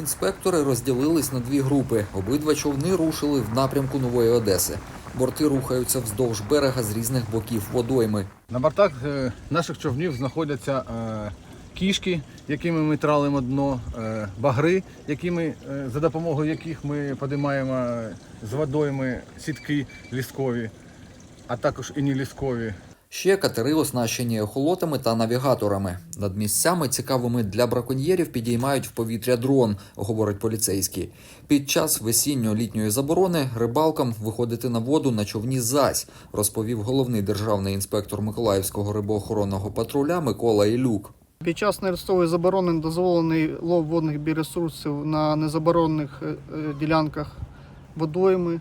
Інспектори розділились на дві групи. Обидва човни рушили в напрямку Нової Одеси. Борти рухаються вздовж берега з різних боків водойми. На бортах е, наших човнів знаходяться е, кішки, якими ми тралимо дно, е, багри, якими, за допомогою яких ми подимаємо з водойми сітки ліскові, а також і не ліскові. Ще катери оснащені ехолотами та навігаторами. Над місцями, цікавими для браконьєрів, підіймають в повітря дрон, говорить поліцейський. Під час весінньо-літньої заборони рибалкам виходити на воду на човні зась, розповів головний державний інспектор Миколаївського рибоохоронного патруля Микола Ілюк. Під час нерестової заборони дозволений лов водних біоресурсів на незаборонених е, е, ділянках водойми,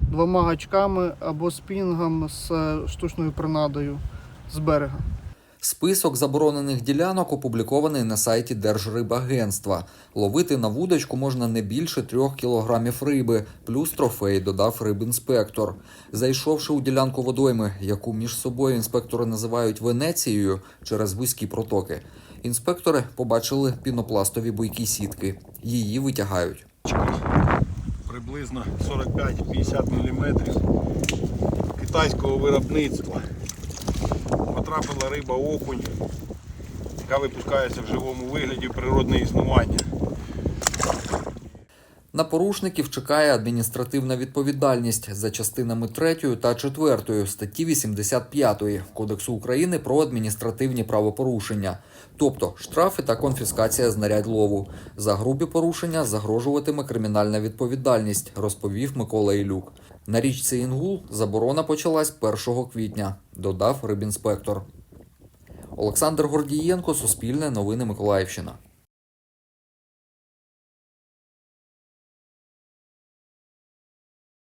двома гачками або спінгом з е, штучною принадою з берега. Список заборонених ділянок опублікований на сайті Держрибагентства. Ловити на вудочку можна не більше трьох кілограмів риби, плюс трофей, додав рибінспектор. Зайшовши у ділянку водойми, яку між собою інспектори називають Венецією через вузькі протоки, інспектори побачили пінопластові буйкі сітки. Її витягають. Приблизно 45-50 мм китайського виробництва. Потрапила риба окунь, яка випускається в живому вигляді природне існування. На порушників чекає адміністративна відповідальність за частинами 3 та 4 статті 85 Кодексу України про адміністративні правопорушення, тобто штрафи та конфіскація знарядь лову. За грубі порушення загрожуватиме кримінальна відповідальність, розповів Микола Ілюк. На річці Інгул заборона почалась 1 квітня, додав рибінспектор. Олександр Гордієнко, Суспільне новини Миколаївщина.